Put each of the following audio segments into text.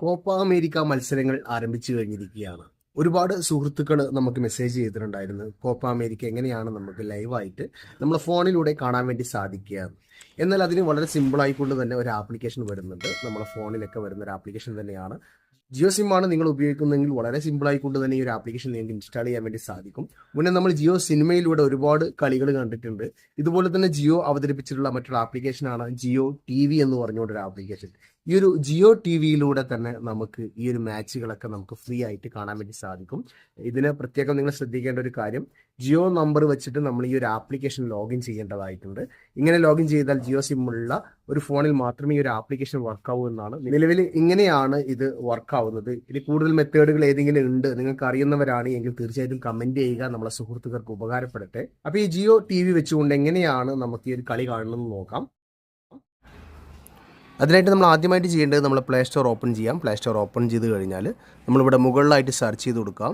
Copa America മത്സരങ്ങൾ ആരംഭിച്ചു കഴിഞ്ഞിരിക്കുകയാണ്. ഒരുപാട് സുഹൃത്തുക്കൾ നമുക്ക് മെസ്സേജ് ചെയ്തിട്ടുണ്ടായിരുന്നു. കോപ്പ അമേരിക്ക എങ്ങനെയാണ് നമുക്ക് ലൈവായിട്ട് നമ്മുടെ ഫോണിലൂടെ കാണാൻ വേണ്ടി സാധിക്കുക എന്നാൽ അതിന് വളരെ സിമ്പിൾ ആയിക്കൊണ്ട് തന്നെ ഒരു ആപ്ലിക്കേഷൻ വരുന്നുണ്ട്. നമ്മുടെ ഫോണിലൊക്കെ വരുന്ന ഒരു ആപ്ലിക്കേഷൻ തന്നെയാണ്. ജിയോ സിം ആണ് നിങ്ങൾ ഉപയോഗിക്കുന്നതെങ്കിൽ വളരെ സിമ്പിൾ ആയിക്കൊണ്ട് തന്നെ ഈ ഒരു ആപ്ലിക്കേഷൻ നിങ്ങൾക്ക് ഇൻസ്റ്റാൾ ചെയ്യാൻ വേണ്ടി സാധിക്കും. മുന്നേ നമ്മൾ ജിയോ സിനിമയിലൂടെ ഒരുപാട് കളികൾ കണ്ടിട്ടുണ്ട്. ഇതുപോലെ തന്നെ ജിയോ അവതരിപ്പിച്ചിട്ടുള്ള മറ്റൊരു ആപ്ലിക്കേഷനാണ് ജിയോ ടി വി എന്ന് പറഞ്ഞുകൊണ്ടൊരു ആപ്ലിക്കേഷൻ ഈ ഒരു ജിയോ ടി വിയിലൂടെ തന്നെ നമുക്ക് ഈ ഒരു മാച്ചുകളൊക്കെ നമുക്ക് ഫ്രീ ആയിട്ട് കാണാൻ വേണ്ടി സാധിക്കും. ഇതിന് പ്രത്യേകം നിങ്ങൾ ശ്രദ്ധിക്കേണ്ട ഒരു കാര്യം ജിയോ നമ്പർ വെച്ചിട്ട് നമ്മൾ ഈ ഒരു ആപ്ലിക്കേഷൻ ലോഗിൻ ചെയ്യേണ്ടതായിട്ടുണ്ട്. ഇങ്ങനെ ലോഗിൻ ചെയ്താൽ ജിയോ സിമ്മുള്ള ഒരു ഫോണിൽ മാത്രമേ ഈ ഒരു ആപ്ലിക്കേഷൻ വർക്കാവൂ എന്നാണ് നിലവിൽ ഇങ്ങനെയാണ് ഇത് വർക്കാവുന്നത്. ഇനി കൂടുതൽ മെത്തേഡുകൾ ഏതെങ്കിലും ഉണ്ട് നിങ്ങൾക്ക് അറിയുന്നവരാണ് എങ്കിൽ തീർച്ചയായിട്ടും കമന്റ് ചെയ്യുക നമ്മളെ സുഹൃത്തുക്കൾക്ക് ഉപകാരപ്പെടട്ടെ. അപ്പൊ ഈ ജിയോ ടി വി വെച്ചുകൊണ്ട് എങ്ങനെയാണ് നമുക്ക് ഈ ഒരു കളി കാണുന്നത് നോക്കാം. അതിനായിട്ട് നമ്മൾ ആദ്യമായിട്ട് ചെയ്യേണ്ടത് നമ്മൾ പ്ലേ സ്റ്റോർ ഓപ്പൺ ചെയ്യാം. പ്ലേ സ്റ്റോർ ഓപ്പൺ ചെയ്ത് കഴിഞ്ഞാൽ നമ്മളിവിടെ മുകളിലായിട്ട് സെർച്ച് ചെയ്ത് കൊടുക്കാം.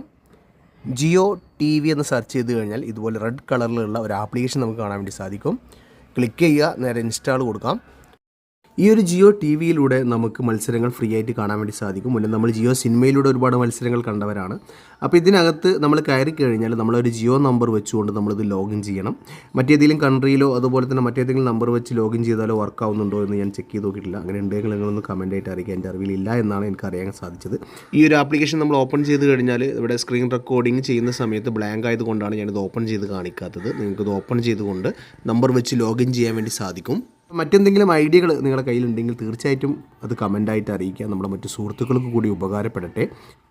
ജിയോ ടി വി എന്ന് സെർച്ച് ചെയ്ത് കഴിഞ്ഞാൽ ഇതുപോലെ റെഡ് കളറിലുള്ള ഒരു ആപ്ലിക്കേഷൻ നമുക്ക് കാണാൻ വേണ്ടി സാധിക്കും. ക്ലിക്ക് ചെയ്യുക നേരെ ഇൻസ്റ്റാൾ കൊടുക്കാം. ഈ ഒരു ജിയോ ടി വിയിലൂടെ നമുക്ക് മത്സരങ്ങൾ ഫ്രീ ആയിട്ട് കാണാൻ വേണ്ടി സാധിക്കും. മുന്നേ നമ്മൾ ജിയോ സിനിമയിലൂടെ ഒരുപാട് മത്സരങ്ങൾ കണ്ടവരാണ്. അപ്പോൾ ഇതിനകത്ത് നമ്മൾ കയറി കഴിഞ്ഞാൽ നമ്മളൊരു ജിയോ നമ്പർ വെച്ചുകൊണ്ട് നമ്മളിത് ലോഗിൻ ചെയ്യണം. മറ്റേതെങ്കിലും കൺട്രിയിലോ അതുപോലെ തന്നെ മറ്റേതെങ്കിലും നമ്പർ വെച്ച് ലോഗിൻ ചെയ്താലോ വർക്ക് ആവുന്നുണ്ടോ എന്ന് ഞാൻ ചെക്ക് ചെയ്ത് നോക്കിയിട്ടില്ല. അങ്ങനെ ഉണ്ടെങ്കിൽ നിങ്ങളൊന്ന് കമന്റ് ആയിട്ട് അറിയിക്കുക. എന്റെ അറിവിലില്ല എന്നാണ് എനിക്ക് അറിയാൻ സാധിച്ചത്. ഈ ഒരു ആപ്ലിക്കേഷൻ നമ്മൾ ഓപ്പൺ ചെയ്ത് കഴിഞ്ഞാൽ ഇവിടെ സ്ക്രീൻ റെക്കോർഡിംഗ് ചെയ്യുന്ന സമയത്ത് ബ്ലാങ്ക് ആയതുകൊണ്ടാണ് ഞാനിത് ഓപ്പൺ ചെയ്ത് കാണിക്കാത്തത്. നിങ്ങൾക്കിത് ഓപ്പൺ ചെയ്തുകൊണ്ട് നമ്പർ വെച്ച് ലോഗിൻ ചെയ്യാൻ വേണ്ടി സാധിക്കും. മറ്റെന്തെങ്കിലും ഐഡിയകൾ നിങ്ങളുടെ കയ്യിലുണ്ടെങ്കിൽ തീർച്ചയായിട്ടും അത് കമന്റായിട്ട് അറിയിക്കുക. നമ്മുടെ മറ്റു സുഹൃത്തുക്കൾക്ക് കൂടി ഉപകാരപ്പെടട്ടെ.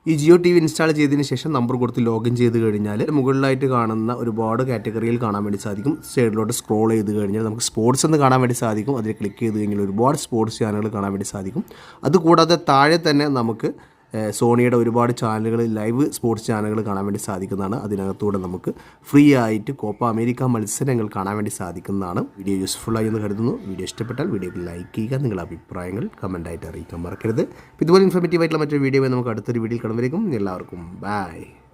ഈ ജിയോ ടി വി ഇൻസ്റ്റാൾ ചെയ്തതിന് ശേഷം നമ്പർ കൊടുത്ത് ലോഗിൻ ചെയ്ത് കഴിഞ്ഞാൽ മുകളിലായിട്ട് കാണുന്ന ഒരുപാട് കാറ്റഗറിയിൽ കാണാൻ വേണ്ടി സാധിക്കും. സൈഡിലോട്ട് സ്ക്രോൾ ചെയ്ത് കഴിഞ്ഞാൽ നമുക്ക് സ്പോർട്സ് എന്ന് കാണാൻ വേണ്ടി സാധിക്കും. അതിൽ ക്ലിക്ക് ചെയ്ത് കഴിഞ്ഞാൽ ഒരുപാട് സ്പോർട്സ് ചാനലുകൾ കാണാൻ വേണ്ടി സാധിക്കും. അതുകൂടാതെ താഴെ തന്നെ നമുക്ക് സോണിയുടെ ഒരുപാട് ചാനലുകൾ ലൈവ് സ്പോർട്സ് ചാനലുകൾ കാണാൻ വേണ്ടി സാധിക്കുന്നതാണ്. അതിനകത്തൂടെ നമുക്ക് ഫ്രീ ആയിട്ട് കോപ്പ അമേരിക്ക മത്സരങ്ങൾ കാണാൻ വേണ്ടി സാധിക്കുന്നതാണ്. വീഡിയോ യൂസ്ഫുൾ ആയി എന്ന് കരുതുന്നു. വീഡിയോ ഇഷ്ടപ്പെട്ടാൽ വീഡിയോക്ക് ലൈക്ക് ചെയ്യുക. നിങ്ങളുടെ അഭിപ്രായങ്ങൾ കമന്റായിട്ട് അറിയിക്കാൻ മറക്കരുത്. ഇതുപോലെ ഇൻഫോർമേറ്റീവ് ആയിട്ടുള്ള മറ്റൊരു വീഡിയോ നമുക്ക് അടുത്തൊരു വീഡിയോയിൽ കടന്നിരിക്കും എല്ലാവർക്കും ബൈ